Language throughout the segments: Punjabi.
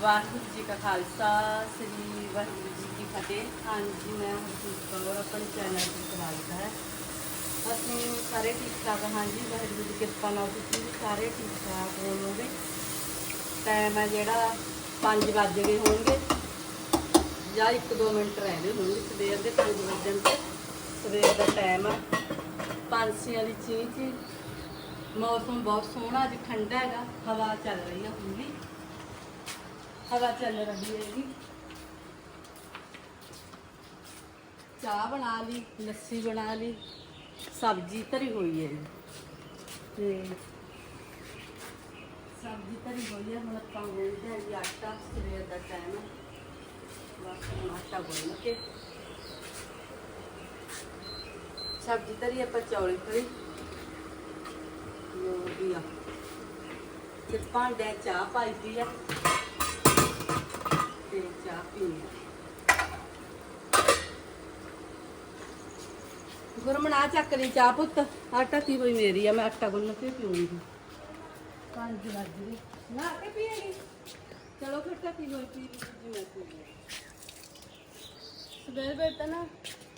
ਵਾਹਿਗੁਰੂ ਜੀ ਕਾ ਖਾਲਸਾ, ਸ੍ਰੀ ਵਾਹਿਗੁਰੂ ਜੀ ਕੀ ਫਤਿਹ। ਹਾਂਜੀ, ਮੈਂ ਹਰਜੀਤ ਕੌਰ, ਆਪਣੇ ਚੈਨਲ ਤੇ ਸਵਾਗਤ ਹੈ। ਅਸੀਂ ਸਾਰੇ ਠੀਕ ਠਾਕ ਹਾਂਜੀ ਵਾਹਿਗੁਰੂ ਦੀ ਕਿਰਪਾ ਨਾਲ ਤੁਸੀਂ ਵੀ ਸਾਰੇ ਠੀਕ ਠਾਕ ਹੋਵੋਗੇ। ਟਾਈਮ ਹੈ ਜਿਹੜਾ 5 ਵਜ ਗਏ ਹੋਣਗੇ, ਜਾਂ 1-2 ਮਿੰਟ ਰਹਿ ਗਏ ਹੋਣਗੇ ਸਵੇਰ ਦੇ 5 ਵਜਣ ਤੇ। ਸਵੇਰ ਦਾ ਟਾਈਮ ਹੈ ਪੰਛੀਆਂ ਦੀ ਚੀਂ ਚੀਂ ਮੌਸਮ ਬਹੁਤ ਸੋਹਣਾ, ਅੱਜ ਠੰਡਾ ਹੈਗਾ, ਹਵਾ ਚੱਲ ਰਹੀ ਹੈ ਹੁਣ ਹਵਾ ਚੱਲ ਰਹੀ ਹੈਗੀ ਚਾਹ ਬਣਾ ਲਈ, ਲੱਸੀ ਬਣਾ ਲਈ, ਸਬਜ਼ੀ ਧਰੀ ਹੋਈ ਹੈ ਜੀ। ਤੇ ਸਬਜ਼ੀ ਧਰੀ ਹੋਈ ਹੈ, ਹੁਣ ਆਪਾਂ ਗੋਲਦੇ ਹਾਂ ਜੀ ਆਟਾ, ਸਵੇਰ ਦਾ ਟਾਈਮ ਹੈ। ਬਸ ਆਟਾ ਗੁੰਨ ਕੇ। ਸਬਜ਼ੀ ਧਰੀ ਆਪਾਂ ਚੌਲੀ ਫੜੀ ਵਧੀਆ ਤੇ ਭਾਂਡੇ ਚਾਹ ਪਾਈ ਦੀ ਆ। ਤੇ ਚਾਹ ਆ ਗੁਰਮਣ ਆ ਚੱਕ ਲਈ ਚਾਹ ਪੁੱਤ। ਆਟਾ ਕੀ ਹੋਈ ਮੇਰੀ ਆ ਮੈਂ ਆਟਾ ਗੁੰਨ ਕੇ ਪੀਉਂਗੀ ਪੰਜ ਵੱਜ ਗਏ। ਨਾ ਕੇ ਪੀਏਗੀ ਚਲੋ ਫਿਰ ਤਾਂ ਕੀ ਹੋਈ ਪੀ ਜਿਵੇਂ ਪੀ ਸਵੇਰ ਵੇਲੇ ਤਾਂ ਨਾ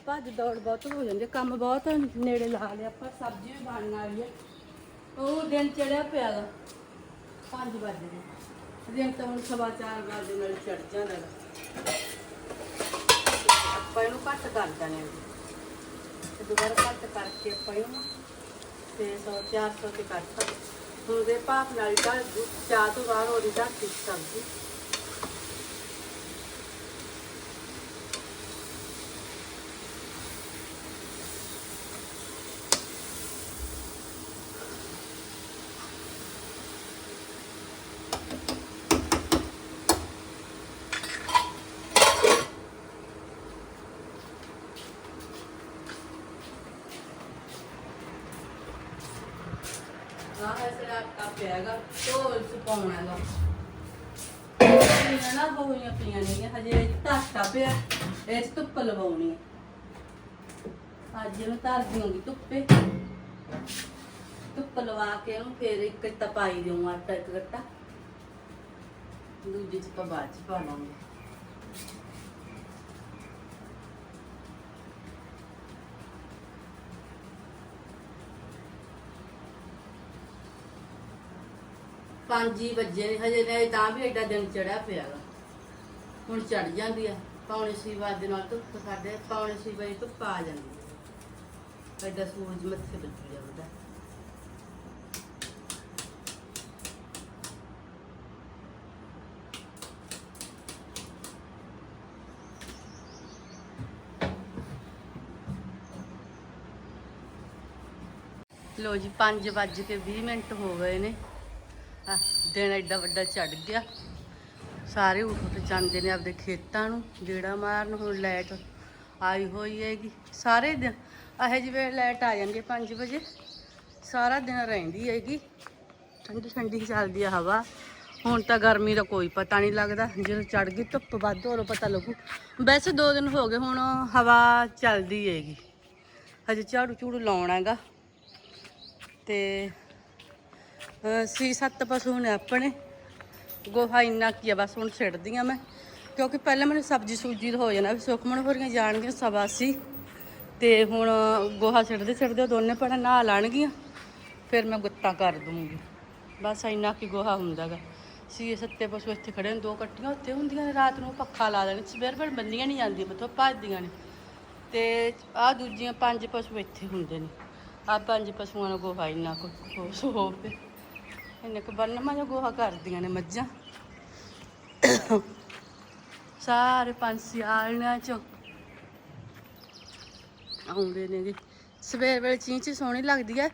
ਭੱਜ ਦੌੜ ਬਹੁਤ ਹੋ ਜਾਂਦੀ ਕੰਮ ਬਹੁਤ ਨੇੜੇ ਲਾ ਲਿਆ ਆਪਾਂ ਸਬਜ਼ੀ ਵੀ ਬਣਨ ਵਾਲੀ ਹੈ ਉਹ ਦਿਨ ਚੜਿਆ ਪਿਆ ਗਾ 5 ਵਜੇ ਦੇ ਦਿਨ ਤਾਂ ਹੁਣ ਸਵਾ ਚਾਰ ਵਜੇ ਨਾਲ ਚੜ ਜਾਂਦਾ ਆਪਾਂ ਇਹਨੂੰ ਘੱਟ ਕਰ ਦੇਣੇ ਤੇ ਦੁਬਾਰਾ ਘੱਟ ਕਰਕੇ ਆਪਾਂ ਇਹਨੂੰ ਤੇ 100 400 ਤੇ ਕੱਟ ਹੁਣ ਦੇ ਭਾਪ ਨਾਲ ਦਾ ਚਾਹ ਤੋਂ ਬਾਅਦ ਉਹਦੀ ਦਾ ਸਬਜ਼ੀ ਆਹ ਹੈ ਜਿਹੜਾ ਆਟਾ ਪਿਆਗਾ ਢੋਲ ਚ ਪਾਉਣਾ ਗਾ। ਇਹ ਨਾ ਹੋਈਆਂ ਪਈਆਂ ਨੇ ਹਜੇ ਧਾਟਾ ਪਿਆ, ਇਹ ਧੁੱਪ ਲਵਾਉਣੀ ਅੱਜ ਇਹਨੂੰ ਧਰ ਦਿਉਂਗੀ ਧੁੱਪੇ। ਧੁੱਪ ਲਵਾ ਕੇ ਉਹਨੂੰ ਫੇਰ ਇੱਕ ਤਪਾਈ ਦਿਉਂ ਆਟਾ ਇੱਕ ਗੱਟਾ। ਦੂਜੀ ਚ ਆਪਾਂ ਬਾਅਦ ਚ ਪਾ ਲਾਂਗੇ ਪੰਜ ਹੀ ਵੱਜੇ ਨੇ, ਹਜੇ ਨੇ ਤਾਂ ਵੀ ਐਡਾ ਦਿਨ ਚੜਿਆ ਪਿਆ ਵਾ ਹੁਣ ਚੜ ਜਾਂਦੀ ਆ, ਪੌਣੇ ਛੇ ਵਜੇ ਨਾਲ ਧੁੱਪ ਸਾਡੇ ਪੌਣੇ ਛੇ ਵਜੇ ਧੁੱਪ ਆ ਜਾਂਦੀ ਹੈ ਐਡਾ ਸੂਰਜ ਮੱਥੇ ਵੱਜ ਜਾਂਦਾ ਲੋ ਜੀ 5 ਵੱਜ ਕੇ 20 ਮਿੰਟ ਹੋ ਗਏ ਨੇ। ਆ ਦਿਨ ਐਡਾ ਵੱਡਾ ਚੜ ਗਿਆ। ਸਾਰੇ ਉੱਠ ਜਾਂਦੇ ਨੇ ਆਪਦੇ ਖੇਤਾਂ ਨੂੰ ਜਿਹੜਾ ਮਾਰਨ, ਹੁਣ ਲਾਈਟ ਆਈ ਹੋਈ ਹੈਗੀ। ਸਾਰੇ ਦਿਨ ਇਹ ਜਿਵੇਂ ਲਾਈਟ ਆ ਜਾਂਦੀ 5 ਵਜੇ, ਸਾਰਾ ਦਿਨ ਰਹਿੰਦੀ ਹੈਗੀ। ਠੰਡੀ ਠੰਡੀ ਚੱਲਦੀ ਆ ਹਵਾ। ਹੁਣ ਤਾਂ ਗਰਮੀ ਦਾ ਕੋਈ ਪਤਾ ਨਹੀਂ ਲੱਗਦਾ, ਜਦੋਂ ਚੜ ਗਈ ਧੁੱਪ ਵੱਧ ਹੋਰ ਪਤਾ ਲੱਗੂ। ਵੈਸੇ 2 ਦਿਨ ਹੋ ਗਏ ਹੁਣ ਹਵਾ ਚੱਲਦੀ ਹੈਗੀ। ਹਜੇ ਝਾੜੂ ਝੂੜੂ ਲਾਉਣਾ ਹੈਗਾ। ਤੇ ਸੀ ਸੱਤ ਪਸ਼ੂ ਨੇ ਆਪਣੇ। ਗੋਹਾ ਇੰਨਾ ਕੀ ਆ, ਬਸ ਹੁਣ ਛੱਡਦੀਆਂ ਮੈਂ। ਕਿਉਂਕਿ ਪਹਿਲਾਂ ਮੈਨੂੰ ਸਬਜ਼ੀ ਸੂਜੀ ਦਾ ਹੋ ਜਾਣਾ ਵੀ ਸੁਖਮਣ ਹੋਰੀਆਂ ਜਾਣਗੀਆਂ ਸਵਾ ਸੀ ਤੇ ਹੁਣ ਗੋਹਾ ਛੱਡਦੇ ਛੱਡਦੇ ਦੋਨੇ ਭੈਣਾਂ ਨਹਾ ਲੈਣਗੀਆਂ। ਫਿਰ ਮੈਂ ਗੁੱਤਾਂ ਕਰ ਦੂੰਗੀ। ਬਸ ਇੰਨਾ ਕੀ ਗੋਹਾ ਹੁੰਦਾਗਾ। ਸੀ ਸੱਤੇ ਪਸ਼ੂ ਇੱਥੇ ਖੜੇ ਨੇ, ਦੋ ਕੱਟੀਆਂ ਉੱਥੇ ਹੁੰਦੀਆਂ ਨੇ, ਰਾਤ ਨੂੰ ਪੱਖਾ ਲਾ ਦੇਣ, ਸਵੇਰ ਵੇਲੇ ਬੰਦੀਆਂ ਨਹੀਂ ਜਾਂਦੀਆਂ ਮਤਲਬ ਭੱਜਦੀਆਂ ਨੇ। ਤੇ ਆਹ ਦੂਜੀਆਂ ਪੰਜ ਪਸ਼ੂ ਇੱਥੇ ਹੁੰਦੇ ਨੇ। ਆ ਪੰਜ ਪਸ਼ੂਆਂ ਨੂੰ ਗੋਹਾ ਇੰਨਾ ਕੁ ਖੁਸ਼ ਇੰਨੇ ਕੁ ਬੰਨ ਜੋ ਗੋਹਾ ਕਰਦੀਆਂ ਨੇ ਮੱਝਾਂ। ਸਾਰੇ ਪੰਛੀ ਆਲਣਿਆਂ ਚ ਆਉਂਦੇ ਨੇਗੇ। ਸਵੇਰ ਵੇਲੇ ਚੀਂ ਸੋਹਣੀ ਲੱਗਦੀ ਹੈ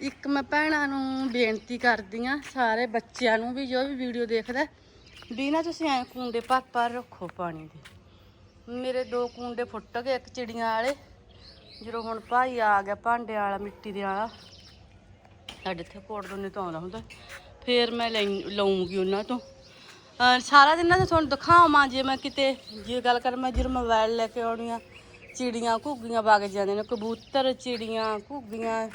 ਇੱਕ ਮੈਂ ਭੈਣਾਂ ਨੂੰ ਬੇਨਤੀ ਕਰਦੀ ਆ, ਸਾਰੇ ਬੱਚਿਆਂ ਨੂੰ ਵੀ, ਜੋ ਵੀ ਵੀਡੀਓ ਦੇਖਦਾ ਵੀ ਨਾ ਤੁਸੀਂ ਐ ਕੁੰਡੇ ਭਰ ਭਰ ਰੱਖੋ ਪਾਣੀ ਦੇ। ਮੇਰੇ ਦੋ ਕੁੰਡੇ ਫੁੱਟ ਗਏ ਇੱਕ ਚਿੜੀਆਂ ਵਾਲੇ, ਜਦੋਂ ਹੁਣ ਭਾਈ ਆ ਗਿਆ ਭਾਂਡੇ ਵਾਲਾ, ਮਿੱਟੀ ਦੇ ਵਾਲਾ। ਸਾਡੇ ਇੱਥੇ ਕੋਟ ਦੋਨੇ ਤੋਂ ਆਉਂਦਾ ਹੁੰਦਾ। ਫੇਰ ਮੈਂ ਲੈ, ਲਊਂਗੀ ਉਹਨਾਂ ਤੋਂ। ਅਹ ਸਾਰਾ ਦਿਨ ਨਾ ਤੁਹਾਨੂੰ ਦਿਖਾਵਾਂ, ਜੇ ਮੈਂ ਕਿਤੇ, ਜੇ ਗੱਲ ਕਰ ਮੈਂ ਜਦੋਂ ਮੋਬਾਈਲ ਲੈ ਕੇ ਆਉਣੀ ਆ, ਚਿੜੀਆਂ ਘੁੱਗੀਆਂ ਵਗ ਜਾਂਦੇ ਨੇ, ਕਬੂਤਰ ਚਿੜੀਆਂ ਘੁੱਗੀਆਂ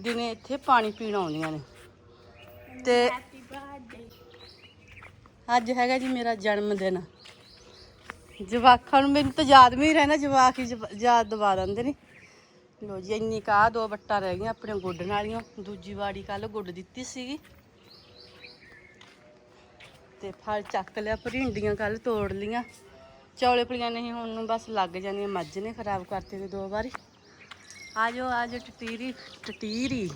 ਦਿਨੇ ਇੱਥੇ ਪਾਣੀ ਪੀਣ ਆਉਂਦੀਆਂ ਨੇ। ਤੇ ਅੱਜ ਹੈਗਾ ਜੀ ਮੇਰਾ ਜਨਮ ਦਿਨ। ਜਵਾਕਾਂ ਨੂੰ ਮੈਨੂੰ ਤਾਂ ਯਾਦ ਵੀ ਨਹੀਂ ਰਹਿੰਦਾ, ਜਵਾਕ ਹੀ ਜਵ- ਯਾਦ ਦਵਾ ਦਿੰਦੇ ਨੇ। ਲੋ ਜੀ, ਇੰਨੀ ਕਾ ਦੋ ਵੱਟਾਂ ਰਹਿ ਗਈਆਂ ਆਪਣੇ ਗੁੱਡਣ ਵਾਲੀਆਂ ਦੂਜੀ ਵਾੜੀ ਕੱਲ ਗੁੱਡ ਦਿੱਤੀ ਸੀਗੀ। ਤੇ ਫਲ ਚੱਕ ਲਿਆ, ਭਰਿੰਡੀਆਂ ਕੱਲ ਤੋੜ ਲੀਆਂ ਚੌਲੇ ਪਲੀਆਂ ਨਹੀਂ ਹੁਣ ਨੂੰ ਬਸ ਲੱਗ ਜਾਂਦੀਆਂ ਮੱਝ ਨੇ ਖਰਾਬ ਕਰਤੀ ਤੇ ਦੋ ਵਾਰੀ। ਆਜੋ ਆਜੋ ਟਟੀਰੀ ਟਟੀਰੀ।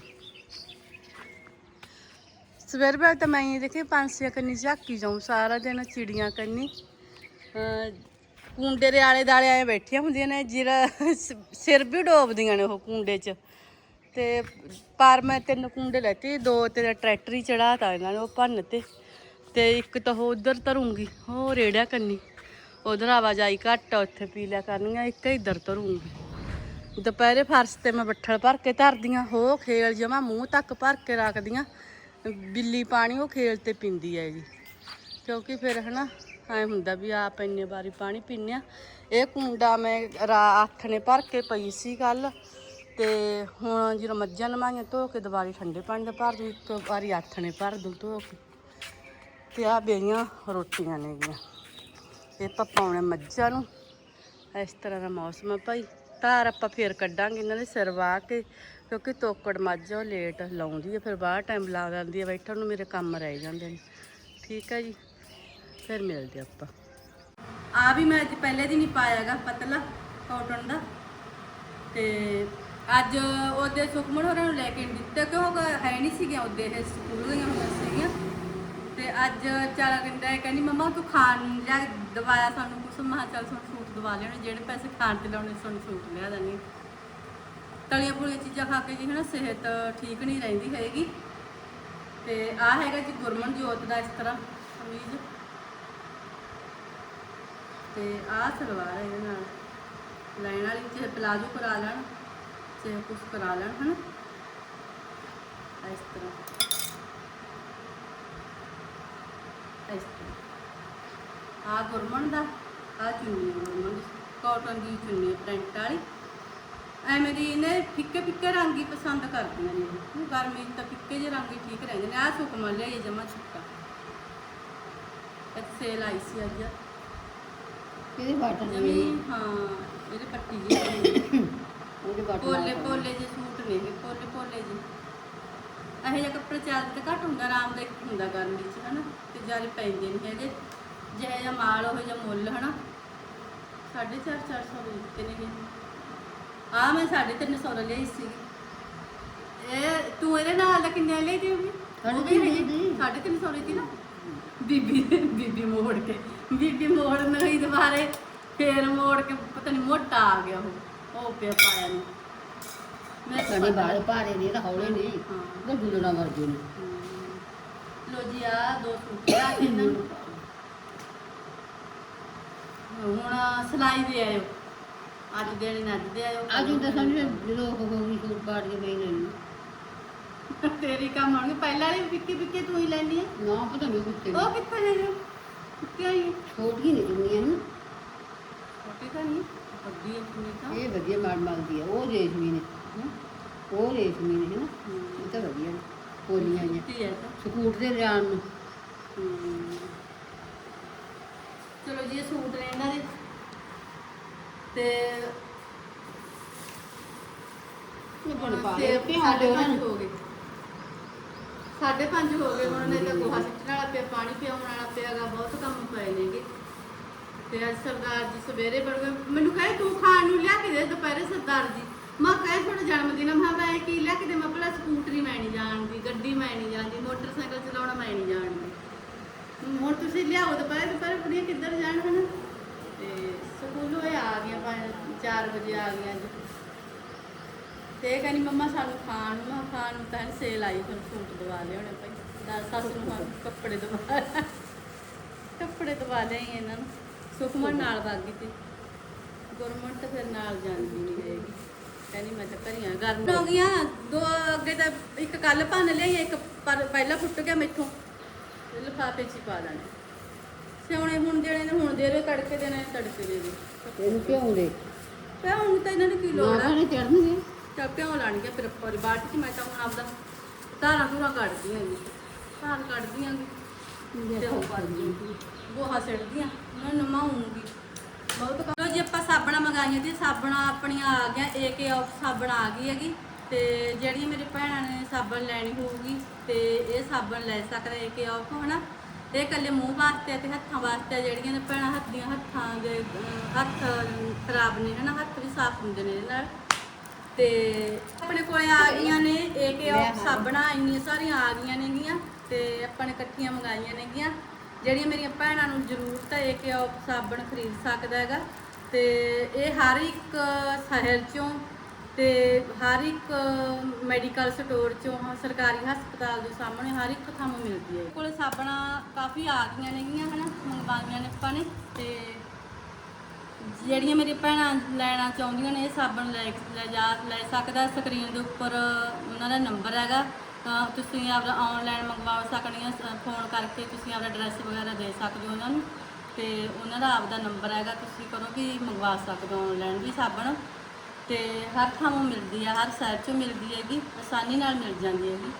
ਸਵੇਰ ਵੇਲੇ ਤਾਂ ਮੈਂ ਹੀ ਦੇਖੇ ਪੰਛੀਆਂ ਕੰਨੀ ਝਾਕੀ ਜਾਉਂ ਸਾਰਾ ਦਿਨ ਚਿੜੀਆਂ ਕੰਨੀ। ਕੁੰਡੇ ਦੇ ਆਲੇ ਦਾਲੇ ਆਏ ਬੈਠੀਆਂ ਹੁੰਦੀਆਂ ਨੇ, ਜਿਹੜਾ ਸਿਰ ਵੀ ਡੋਬਦੀਆਂ ਨੇ ਉਹ ਕੁੰਡੇ 'ਚ। ਤੇ ਪਰ ਮੈਂ ਤਿੰਨ ਕੁੰਡੇ ਲੈਤੇ, ਦੋ ਤੇ ਟਰੈਕਟਰ ਹੀ ਚੜਾਤਾ ਇਹਨਾਂ ਨੇ ਉਹ ਭੰਨ ਤੇ। ਤੇ ਇੱਕ ਤਾਂ ਉਹ ਉਧਰ ਧਰੂੰਗੀ, ਉਹ ਰੇੜਿਆ ਕੰਨੀ। ਉਧਰ ਆਵਾਜਾਈ ਘੱਟ ਆ, ਉੱਥੇ ਪੀ ਲਿਆ ਕਰਨੀਆਂ, ਇੱਕ ਇੱਧਰ ਧਰੂੰਗੀ। ਦੁਪਹਿਰੇ ਫਰਸ਼ ਤੇ ਮੈਂ ਬੱਠਲ ਭਰ ਕੇ ਧਰਦੀਆਂ ਹੋ ਖੇਲ ਜਮਾ ਮੂੰਹ ਤੱਕ ਭਰ ਕੇ ਰੱਖਦੀਆਂ। ਬਿੱਲੀ ਪਾਣੀ ਉਹ ਖੇਲ ਤੇ ਪੀਂਦੀ ਹੈ ਜੀ ਕਿਉਂਕਿ ਫਿਰ ਹਨਾ ਐ ਹੁੰਦਾ ਵੀ ਆਪ ਇੰਨੇ ਵਾਰੀ ਪਾਣੀ ਪੀਂਦੇ ਆ। ਇਹ ਕੁੰਡਾ ਮੈਂ ਰਾ ਅੱਠ ਨੇ ਭਰ ਕੇ ਪਈ ਸੀ ਕੱਲ ਤੇ ਹੁਣ ਜਦੋਂ ਮੱਝਾਂ ਨਮਾਈਆਂ ਧੋ ਕੇ ਦੁਬਾਰੀ ਠੰਡੇ ਪਾਣੀ ਦਾ ਭਰ ਦੂੰ ਇੱਕ ਵਾਰੀ ਹੱਥ ਨੇ ਭਰ ਦੂੰ ਧੋ ਕੇ। ਤੇ ਆ ਬੇਰੀਆਂ ਰੋਟੀਆਂ ਨੇਗੀਆਂ ਇਹ ਆਪਾਂ ਪਾਉਣੇ ਮੱਝਾਂ ਨੂੰ। ਇਸ ਤਰ੍ਹਾਂ ਦਾ ਮੌਸਮ ਹੈ ਭਾਈ। ਧਾਰ ਆਪਾਂ ਫੇਰ ਕੱਢਾਂਗੇ ਇਹਨਾਂ ਦੇ ਸਿਰ ਵਾਹ ਕੇ, ਕਿਉਂਕਿ ਤੋਕੜ ਮੱਝ ਉਹ ਲੇਟ ਲਾਉਂਦੀ ਹੈ ਫਿਰ ਬਾਹਰ ਟਾਈਮ ਲਾ ਦਿੰਦੀ ਹੈ ਬੈਠਣ ਨੂੰ ਮੇਰੇ ਕੰਮ ਰਹਿ ਜਾਂਦੇ ਨੇ। ਠੀਕ ਹੈ ਜੀ। ਫਿਰ ਮਿਲਦੇ ਆਪਾਂ। ਆ ਵੀ ਮੈਂ ਅੱਜ ਪਹਿਲੇ ਦਿਨ ਹੀ ਪਾਇਆਗਾ ਪਤਲਾ ਕਾਟਨ ਦਾ। ਤੇ ਅੱਜ ਉਹਦੇ ਸੁਖਮਨ ਹੋਰਾਂ ਨੂੰ ਲੈ ਕੇ ਨਹੀਂ ਦਿੱਤਾ ਕਿਉਂਕਿ ਹੈ ਨਹੀਂ ਸੀਗੇ ਉਹਦੇ ਇਹ ਸਕੂਲ ਗਈਆਂ ਹੋਈਆਂ ਸੀਗੀਆਂ। ਤੇ ਅੱਜ ਚਾਰਾ ਕਹਿੰਦਾ ਇਹ ਕਹਿੰਦੀ, ਮਮਾ, ਤੂੰ ਖਾਣ ਨੂੰ ਲਿਆ ਦਵਾਇਆ ਸਾਨੂੰ ਕੁਛ? ਮਹਾ ਚੱਲ ਸਾਨੂੰ ਸੂਟ ਦਵਾ ਲੈਣੇ ਜਿਹੜੇ ਪੈਸੇ ਖਾਣ ਤੇ ਲਾਉਣੇ ਸਾਨੂੰ ਸੂਟ ਲਿਆ ਦੇਣੀ। ਤਲੀਆਂ ਪੁਲੀਆਂ ਚੀਜ਼ਾਂ ਖਾ ਕੇ ਜੀ ਹਨਾ ਸਿਹਤ ਠੀਕ ਨਹੀਂ ਰਹਿੰਦੀ ਹੈਗੀ। ਤੇ ਆ ਹੈਗਾ ਜੀ ਗੁਰਮਨ ਜੋਤ ਦਾ ਇਸ ਤਰ੍ਹਾਂ ਕਮੀਜ਼। ਤੇ ਆਹ ਸਲਵਾਰ ਹੈ ਇਹਦੇ ਨਾਲ। ਲਾਈਨ ਵਾਲੀ ਚਾਹੇ ਪਲਾਜੋ ਕਰਾ ਲੈਣ ਚਾਹੇ ਕੁਛ ਕਰਾ ਲੈਣ, ਹਨਾ? ਇਸ ਤਰ੍ਹਾਂ। ਇਸ ਤਰ੍ਹਾਂ। ਆ ਗੁਰਮਨ ਦਾ ਆ ਚੁੰਨੀ ਹੈ ਗੁਰਮਨ ਦੀ। ਕਾਟਨ ਦੀ ਚੁੰਨੀ ਪ੍ਰਿੰਟ ਵਾਲੀ। ਐਵੇਂ ਦੀ ਇਹਨੇ ਫਿੱਕੇ ਫਿੱਕੇ ਰੰਗ ਹੀ ਪਸੰਦ ਕਰਦੀਆਂ ਨੇ। ਉਹ ਗਰਮੀ 'ਚ ਤਾਂ ਫਿੱਕੇ ਜਿਹੇ ਰੰਗ ਹੀ ਠੀਕ ਰਹਿੰਦੇ ਨੇ। ਆ ਸੁਕਮਾ ਲਿਆਈ ਜਮਾ ਛੁੱਟਾ ਇੱਕ ਸੇਲ ਆਈ ਸੀ ਅੱਜ। ਇਹਦੇ ਬਾਟਨ ਜਮੀ ਹਾਂ ਇਹਦੇ ਪੱਟੀ ਜੀ। ਉਹਦੇ ਬਾਟਨ ਪੋਲੇ ਪੋਲੇ ਜੇ ਸੂਟ ਨੇ ਪੋਲੇ ਪੋਲੇ ਜੇ ਇਹੋ ਜਿਹਾ ਕੱਪੜਾ ਚੱਲ ਤੇ ਘੱਟ ਹੁੰਦਾ ਆਰਾਮਦਾਇਕ ਹੁੰਦਾ ਗਰਮੀ 'ਚ ਹਨਾ? ਤੇ ਜਾਰੇ ਪੈਂਦੇ ਨਹੀਂ ਹੈਗੇ। ਜਿਹੇ ਜਿਹਾ ਮਾਲ ਉਹ ਜਿਹਾ ਮੁੱਲ ਹਨਾ? 4.5 400 ਦੇ ਦਿੱਤੇ ਨੇ ਆ ਮੈਂ 350 ਦਾ ਲਈ ਸੀ। ਇਹ ਤੂੰ ਇਹਦੇ ਨਾਲ ਦਾ ਕਿੰਨੇ ਲਈ ਦੀ ਹੋਗੀ ਸਾਢੇ ਤਿੰਨ ਦੀ। ਸੀ। 350 ਲਈ ਸੀ ਨਾ। ਬੀਬੀ ਬੀਬੀ ਮੋੜ ਕੇ। ਬੀਬੀ ਮੋੜ ਨਹੀਂ ਦੁਬਾਰੇ ਫੇਰ ਮੋੜ ਕੇ ਪਤਾ ਨਹੀਂ ਮੋਟਾ ਆ ਗਿਆ ਉਹ ਉਹ ਪਿਆ ਪਾਇਆ ਨਹੀਂ ਮੈਂ ਤਾਂ ਬਾਲ ਭਾਰੇ ਨੇ ਤਾਂ ਹੌਲੇ ਨੇ ਹਾਂ। ਉਹ ਗੁੱਲਣਾ ਵਰਗੇ ਨੇ। ਲੋ ਜੀ ਆ ਦੋ ਸੂਟ ਆ ਇਹਨਾਂ ਨੂੰ। ਹੁਣ ਸਲਾਈ ਦੇ ਆਇਓ। ਅੱਜ ਦੇਣੀ ਨਾ ਅੱਜ ਦੇ ਆਇਓ। ਅੱਜ ਤਾਂ ਸਮਝ ਜਦੋਂ ਹੋ ਗਈ ਸੂਟ ਪਾੜ ਕੇ ਬਈ ਨਹੀਂ ਤੇਰੀ ਕੰਮ ਹੋਣਗੇ ਪਹਿਲਾਂ ਵਾਲੀ ਵਿੱਕੀ ਵਿੱਕੀ ਤੂੰ ਹੀ ਲੈਣੀ ਹੈ ਨਾ ਪਤਾ ਨਹੀਂ ਕਿੱਥੇ ਉਹ ਕਿੱਥੇ ਜੋ? ਕਿੱਥੇ ਆਈ ਛੋਟੀ ਨਹੀਂ ਚੁੰਨੀਆਂ ਹਨ ਛੋਟੀ ਤਾਂ ਨਹੀਂ ਵੱਡੀ ਹੈ ਕਿੰਨੀ ਤਾਂ। ਇਹ ਵਧੀਆ ਮਾਰ ਮਾਰਦੀ ਆ ਉਹ ਰੇਸ਼ਮੀ ਨੇ। ਹਨਾ। ਉਹ ਰੇਸ਼ਮੀ ਨੇ ਹੈ। ਨਾ ਇਹ ਤਾਂ ਵਧੀਆ ਨੇ ਪੋਲੀਆਂ ਨੇ ਕਿੱਥੇ ਹੈ ਤਾਂ। ਸਕੂਟ ਦੇ ਜਾਣ ਨੂੰ। ਹਮ। ਚਲੋ ਜੀ ਇਹ ਸੂਟ ਨੇ ਇਹਨਾਂ ਦੇ। ਤੇ ਲੱਭਣ ਪਾ ਤੇ ਕੇ ਸਾਢੇ ਸਾਡੇ ਉਹਨਾਂ ਨੂੰ। ਹੋ ਗਏ। ਹੋ ਹੁਣ ਨੇ ਤਾਂ ਸਿੱਟਣ ਨਾਲ ਪਿਆ ਪਾਣੀ ਪਿਆਉਣ ਵਾਲਾ ਪਿਆਗਾ ਬਹੁਤ ਕੰਮ ਪਏ ਨੇਗੇ। ਤੇ ਅੱਜ ਸਰਦਾਰ ਜੀ ਸਵੇਰੇ ਬੜ ਗਏ। ਮੈਨੂੰ ਕਹੇ, ਤੂੰ ਖਾਣ ਨੂੰ ਲਿਆ ਕੇ ਦੇ ਦੁਪਹਿਰੇ ਸਰਦਾਰ ਜੀ। ਮੈਂ ਕਹੇ, ਤੁਹਾਡਾ ਜਨਮ ਦਿਨ ਮੈਂ ਕਿਹਾ ਕੀ ਲਿਆ ਕੇ ਦੇ? ਮੈਂ ਪਹਿਲਾਂ ਸਕੂਟਰੀ ਮੈਂ ਨਹੀਂ ਜਾਣਦੀ, ਗੱਡੀ ਮੈਂ ਨਹੀਂ ਜਾਣਦੀ, ਮੋਟਰਸਾਈਕਲ ਚਲਾਉਣਾ ਮੈਂ ਨਹੀਂ ਜਾਣਦੀ। ਹੁਣ ਤੁਸੀਂ ਲਿਆਓ ਦੁਪਹਿਰੇ ਦੁਪਹਿਰੇ ਕੁੜੀਆਂ ਕਿੱਧਰ ਜਾਣ ਹਨ ਤੇ ਸਕੂਲੋਂ ਇਹ ਆ ਗਈਆਂ 4 ਵਜੇ ਆ ਗਈਆਂ ਅੱਜ ਤੇ ਇਹ ਕਹਿੰਦੀ, ਮੰਮਾ, ਸਾਨੂੰ ਖਾਣ ਨੂੰ ਖਾਣ ਨੂੰ ਤਾਂ ਸੇਲ ਆਈ ਫਿਰ ਸੂਟ ਦਵਾ ਲਿਆਉਣੇ ਭਾਈ। ਦਾ ਸੱਸ ਨੂੰ ਕੱਪੜੇ ਦਵਾ ਕੱਪੜੇ ਦਵਾ ਲਿਆਈ ਇਹਨਾਂ ਨੂੰ। ਸੁਖਮਨ ਨਾਲ ਵਾਗੀ ਤੇ ਗੁਰਮਨ ਤਾਂ ਫਿਰ ਨਾਲ ਜਾਂਦੀ ਨਹੀਂ ਹੈਗੀ ਕਹਿੰਦੀ ਮੈਂ ਤਾਂ ਘਰੀਆਂ ਗਰਮ ਹੋ। ਗਈਆਂ ਦੋ ਅੱਗੇ ਤਾਂ ਇੱਕ ਕੱਲ ਭੰਨ ਲਈ ਇੱਕ ਪਰ ਪਹਿਲਾਂ ਫੁੱਟ ਗਿਆ ਮੈਥੋਂ। ਲਿਫਾਫੇ 'ਚ ਹੀ ਪਾ ਲੈਣੇ ਸਿਉਣੇ ਹੁਣ ਜਿਹੜੇ ਨੇ ਹੁਣ ਦੇ ਰਹੇ ਤੜਕੇ ਦੇਣੇ ਤੜਕੇ ਦੇ ਦੇ ਇਹਨੂੰ ਕਿਉਂ ਦੇ। ਤੇ ਹੁਣ ਤਾਂ ਇਹਨਾਂ ਨੂੰ ਕੀ ਲੋੜ ਆ? ਚੜਨਗੇ ਤਾਂ ਪਿਓ ਲਾਣਗੇ ਫਿਰ ਉੱਪਰ ਬਾਅਦ ਚ ਮੈਂ ਤਾਂ ਹੁਣ ਆਪਦਾ ਧਾਰਾਂ ਧੂਰਾਂ ਕੱਢਦੀਆਂ ਜੀ। ਧਾਰ ਕੱਢਦੀਆਂ ਜੀ ਤੇ ਉਹ ਕਰਦੀ ਗੋਹਾ ਸਿੱਟਦੀਆਂ। ਉਹਨਾਂ ਨੂੰ ਨਮਾਉਂਗੀ। ਬਹੁਤ ਕਰੋ ਜੀ ਆਪਾਂ ਸਾਬਣਾ ਮੰਗਾਈਆਂ ਤੇ ਸਾਬਣਾ ਆਪਣੀਆਂ ਆ ਗਿਆ ਏਕ ਆਫ ਸਾਬਣ ਆ ਗਈ ਹੈਗੀ। ਤੇ ਜਿਹੜੀ ਮੇਰੇ ਭੈਣਾਂ ਨੇ ਸਾਬਣ ਲੈਣੀ ਹੋਊਗੀ ਤੇ ਇਹ ਸਾਬਣ ਲੈ ਸਕਦੇ ਏਕ ਆਫ ਹਨਾ? ਇਹ ਇਕੱਲੇ ਮੂੰਹ ਵਾਸਤੇ ਤੇ ਹੱਥਾਂ ਵਾਸਤੇ ਜਿਹੜੀਆਂ ਨੇ ਭੈਣਾਂ ਹੱਥ ਦੀਆਂ ਹੱਥਾਂ ਦੇ ਹੱਥ ਖਰਾਬ ਨੇ ਹਨਾ? ਹੱਥ ਵੀ ਸਾਫ਼ ਹੁੰਦੇ ਨੇ ਇਹਦੇ ਨਾਲ। ਤੇ ਆਪਣੇ ਕੋਲੇ ਆ ਗਈਆਂ ਨੇ ਏਕ ਆਫ ਸਾਬਣਾ। ਇੰਨੀਆਂ ਸਾਰੀਆਂ ਆ ਗਈਆਂ ਨੇਗੀਆਂ। ਤੇ ਆਪਾਂ ਨੇ ਇਕੱਠੀਆਂ ਮੰਗਾਈਆਂ ਨੇਗੀਆਂ। ਜਿਹੜੀਆਂ ਮੇਰੀਆਂ ਭੈਣਾਂ ਨੂੰ ਜ਼ਰੂਰਤ ਹੈ ਕਿ ਉਹ ਸਾਬਣ ਖਰੀਦ ਸਕਦਾ ਹੈਗਾ। ਤੇ ਇਹ ਹਰ ਇੱਕ ਸ਼ਹਿਰ ਚੋਂ ਤੇ ਹਰ ਇੱਕ ਮੈਡੀਕਲ ਸਟੋਰ ਚੋਂ ਹਾਂ, ਸਰਕਾਰੀ ਹਸਪਤਾਲ ਦੇ ਸਾਹਮਣੇ ਹਰ ਇੱਕ ਥਾਂ ਮਿਲਦੀ ਹੈ। ਕੋਲ ਸਾਬਣਾ ਕਾਫੀ ਆ ਗਈਆਂ ਨੇਗੀਆਂ ਹਨਾ ਮੰਗਵਾਈਆਂ ਨੇ ਆਪਾਂ ਨੇ। ਤੇ ਜਿਹੜੀਆਂ ਮੇਰੀ ਭੈਣਾਂ ਲੈਣਾ ਚਾਹੁੰਦੀਆਂ ਨੇ ਇਹ ਸਾਬਣ ਲੈ ਲੈ ਜਾ ਲੈ ਸਕਦਾ ਸਕਰੀਨ ਦੇ ਉੱਪਰ ਉਹਨਾਂ ਦਾ ਨੰਬਰ ਹੈਗਾ। ਤੁਸੀਂ ਆਪਣਾ ਆਨਲਾਈਨ ਮੰਗਵਾ ਸਕਣੀਆਂ ਫੋਨ ਕਰਕੇ ਤੁਸੀਂ ਆਪਣਾ ਐਡਰੈਸ ਵਗੈਰਾ ਦੇ ਸਕਦੇ ਹੋ ਉਹਨਾਂ ਨੂੰ। ਤੇ ਉਹਨਾਂ ਦਾ ਆਪਦਾ ਨੰਬਰ ਹੈਗਾ, ਤੁਸੀਂ ਕਰੋ ਵੀ ਮੰਗਵਾ ਸਕਦੇ ਹੋ ਆਨਲਾਈਨ ਵੀ ਸਾਬਣ। ਤੇ ਹਰ ਥਾਂੋਂ ਮਿਲਦੀ ਆ, ਹਰ ਸ਼ਹਿਰ 'ਚੋਂ ਮਿਲਦੀ ਹੈਗੀ, ਆਸਾਨੀ ਨਾਲ ਮਿਲ ਜਾਂਦੀ ਹੈਗੀ।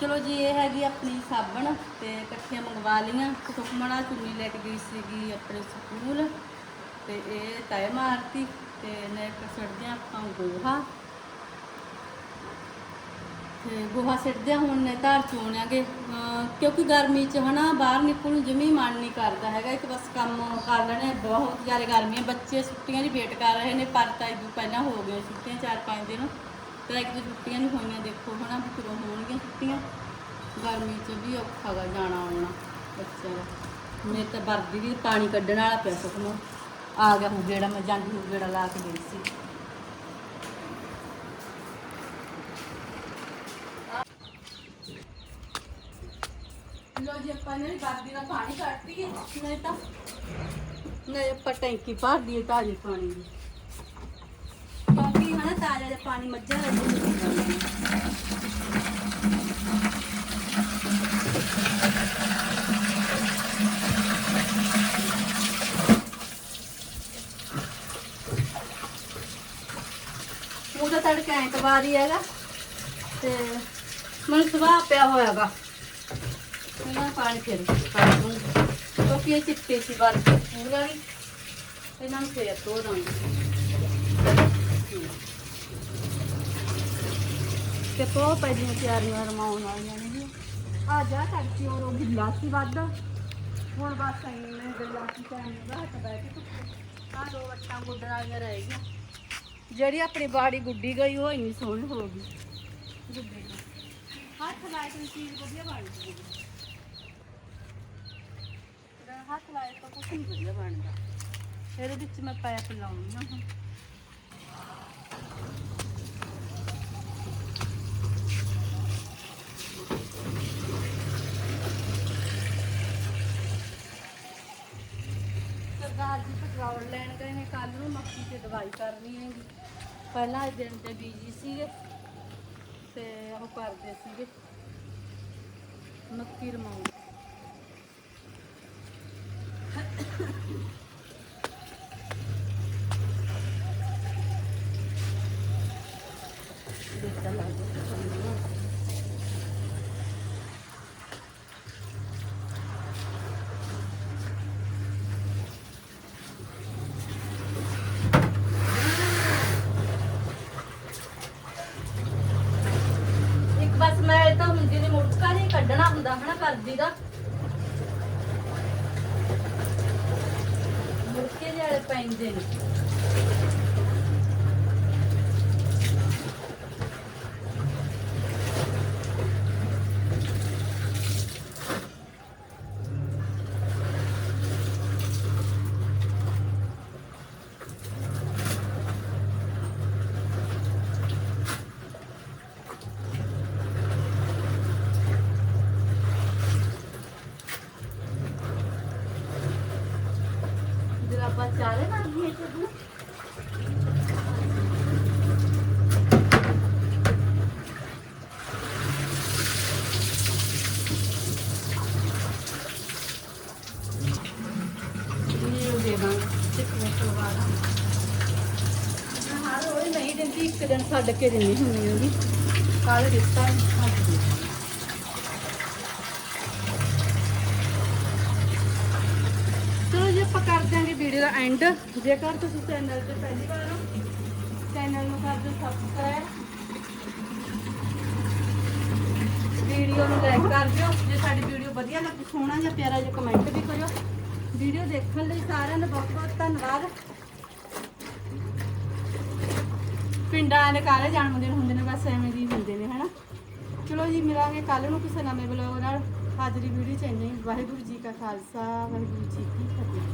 ਚਲੋ ਜੀ, ਇਹ ਹੈਗੀ ਆਪਣੀ ਸਾਬਣ, ਤੇ ਇਕੱਠੀਆਂ ਮੰਗਵਾ ਲਈਆਂ। ਸੁਖਮਣਾ ਚੁੰਨੀ ਲੈ ਕੇ ਗਈ ਸੀਗੀ ਆਪਣੇ ਸਕੂਲ, ਤੇ ਇਹ ਤੈ ਮਾਰਤੀ, ਤੇ ਨੇ ਸੜਦੇ ਆਪਾਂ ਗੋਹਾ ਤੇ ਗੋਹਾ ਸਿੱਟਦੇ ਹੁਣ ਨੇ ਘਰ ਚੋਣਾਂਗੇ ਕਿਉਂਕਿ ਗਰਮੀ ਚ ਹਨਾ, ਬਾਹਰ ਨਿਕਲਣ ਨੂੰ ਜਮੀ ਮਨ ਨਹੀਂ ਕਰਦਾ ਹੈਗਾ। ਇੱਕ ਬਸ ਕੰਮ ਕਰ ਲੈਣੇ ਬਹੁਤ ਜ਼ਿਆਦਾ ਗਰਮੀ ਹੈ ਬੱਚੇ ਛੁੱਟੀਆਂ ਦੀ ਵੇਟ ਕਰ ਰਹੇ ਨੇ, ਪਰ ਤਾਂ ਇਦੋਂ ਪਹਿਲਾਂ ਹੋ ਗਏ ਛੁੱਟੀਆਂ, ਚਾਰ ਪੰਜ ਦਿਨ। ਤਾਂ ਇੱਕ ਦੋ ਛੁੱਟੀਆਂ ਨਹੀਂ ਹੋਈਆਂ, ਦੇਖੋ ਹਨਾ ਵੀ ਕਦੋਂ ਹੋਣਗੀਆਂ ਛੁੱਟੀਆਂ। ਗਰਮੀ ਚ ਵੀ ਔਖਾ ਗਾ ਜਾਣਾ ਆਉਣਾ ਬੱਚਿਆਂ ਦਾ। ਮੇਰੇ ਤਾਂ ਵਰਦੀ ਵੀ ਪਾਣੀ ਕੱਢਣ ਵਾਲਾ ਪਿਆ ਸੁਖਮੋ ਆ ਗਿਆ ਹੁਣ ਜਿਹੜਾ ਮੈਂ ਜਾਂਦੀ ਹੁਣ ਜਿਹੜਾ ਲਾ ਕੇ ਗਈ ਸੀ। ਲੋ ਜੀ ਆਪਾਂ ਨੇ ਬਾਦੀ ਦਾ ਪਾਣੀ ਕੱਢ ਦਈਏ ਨਹੀਂ ਤਾਂ ਨਹੀਂ ਆਪਾਂ ਟੈਂਕੀ ਭਰ ਦਈਏ ਤਾਜ਼ੇ ਪਾਣੀ ਦੀ ਕਿਉਂਕਿ ਹਨਾ ਤਾਜ਼ਾ ਜਿਹਾ ਪਾਣੀ ਮੱਝਾਂ ਦਾ ਦੁੱਧ ਉਹਦਾ ਤੜਕਾ ਐਤਵਾਰ ਹੀ ਹੈਗਾ, ਤੇ ਮੈਨੂੰ ਸੁਭਾਅ ਪਿਆ ਹੋਇਆਗਾ ਇਹਨਾਂ ਪਾਣੀ ਫਿਰ ਪਾ ਦੂੰਗੀ ਕਿਉਂਕਿ ਇਹ ਚਿੱਟੇ ਸੀ ਬਾਰ ਪੂਰਾ ਵੀ ਇਹਨਾਂ ਨੂੰ ਫੇਰ ਧੋ ਦਾਂਗੇ। ਤੇ ਪੋ ਪੈਦੀਆਂ ਤਿਆਰੀਆਂ ਰਮਾਉਣ ਵਾਲੀਆਂ ਨੇ ਆ ਜਾ ਕਰਤੀ ਉਹ ਗਿੱਲਾ ਸੀ ਵੱਧ। ਹੁਣ ਬਸ ਇੰਨੇ ਗੱਲਾਂ ਕੀ ਟਾਈਮ ਦਾ ਬੈਠ ਕੇ ਆ ਦੋ ਵੱਟਾਂ ਗੁੱਡਣ ਰਹਿ ਗਈਆਂ। ਜਿਹੜੀ ਆਪਣੀ ਬਾੜੀ ਗੁੱਡੀ ਗਈ, ਉਹ ਇੰਨੀ ਸੋਹਣੀ ਹੋ ਗਈ। ਗੁੱਡੀ ਹੱਥ ਲਾਏ ਚੀਜ਼ ਵਧੀਆ ਬਣ ਗਈ। ਹੱਥ ਲਾਏ ਤਾਂ ਕੁਛ ਨਹੀਂ ਵਧੀਆ ਬਣਦਾ। ਇਹਦੇ ਵਿੱਚ ਮੈਂ ਪੈਪ ਲਾਉਣੀ ਆ ਹੁਣ। ਸਰਦਾਰ ਜੀ ਪੈਟਰੋਲ ਲੈਣ ਗਏ ਨੇ ਕੱਲ ਨੂੰ ਮੱਕੀ ਤੇ ਦਵਾਈ ਕਰਨੀ ਹੈਗੀ। ਪਹਿਲਾਂ ਇਸ ਦਿਨ ਤੇ ਬੀਜੀ ਸੀਗੇ, ਤੇ ਉਹ ਕਰਦੇ ਸੀਗੇ। ਮੱਕੀ ਰਮਾਉਣ। ਬਸ ਮੈਂ ਤਾਂ ਹੁੰਦੀ ਦੀ ਮੁੜਕਾ ਨਹੀਂ ਕੱਢਣਾ ਹੁੰਦਾ, ਹਨਾ, ਕਰਦੀ ਦਾ। ਮੁੜਕੇ ਜਿਹੜੇ ਪੈਂਦੇ ਨੇ ਜਰਾਬਾ ਚਾਰੇ ਨਾਲ ਹੀ ਹੈ ਤੇ ਇਹ ਦੇ ਦਾਂ ਚਿਕਨ ਸਲਵਾਰ ਹਰ ਰੋਜ਼ ਨਹੀਂ ਦਿੰਦੀ ਇੱਕ ਕੇ ਦਿੰਦੀ ਹੁੰਦੀ ਉਹਦੀ। ਕੱਲ ਦਿੱਤਾ ਹੱਥ ਦੇ ਆਪਾਂ ਕਰ ਦਿਆਂਗੇ ਵੀਡੀਓ ਦਾ ਐਂਡ ਜੇਕਰ ਤੁਸੀਂ ਚੈਨਲ ਤੇ ਪਹਿਲੀ ਵਾਰ ਹੋ ਚੈਨਲ ਨੂੰ ਕਰ ਦਿਓ ਸਬਸਕ੍ਰਾਈਬ ਵੀਡੀਓ ਨੂੰ ਲਾਈਕ ਕਰ ਦਿਓ। ਜੇ ਸਾਡੀ ਵੀਡੀਓ ਵਧੀਆ ਲੱਗੀ, ਸੋਹਣਾ ਜਾਂ ਪਿਆਰਾ ਜਿਹਾ ਕਮੈਂਟ ਵੀ ਕਰਿਓ। ਵੀਡੀਓ ਦੇਖਣ ਲਈ ਸਾਰਿਆਂ ਦਾ ਬਹੁਤ ਬਹੁਤ ਧੰਨਵਾਦ। ਪਿੰਡਾਂ ਦੇ ਕਾਲੇ ਜਨਮ ਦਿਨ ਹੁੰਦੇ ਨੇ, ਬਸ ਐਵੇਂ ਦੀ ਹੁੰਦੇ ਨੇ, ਹਨਾ? ਚਲੋ ਜੀ, ਮਿਲਾਂਗੇ ਕੱਲ ਨੂੰ ਕਿਸੇ ਨਵੇਂ ਬਲੌਗ ਨਾਲ। ਹਾਜ਼ਰੀ ਵੀਡੀਓ ਚ ਇੰਨੀ ਵਾਹਿਗੁਰੂ ਜੀ ਕਾ ਖਾਲਸਾ, ਵਾਹਿਗੁਰੂ ਜੀ ਕੀ ਫਤਿਹ।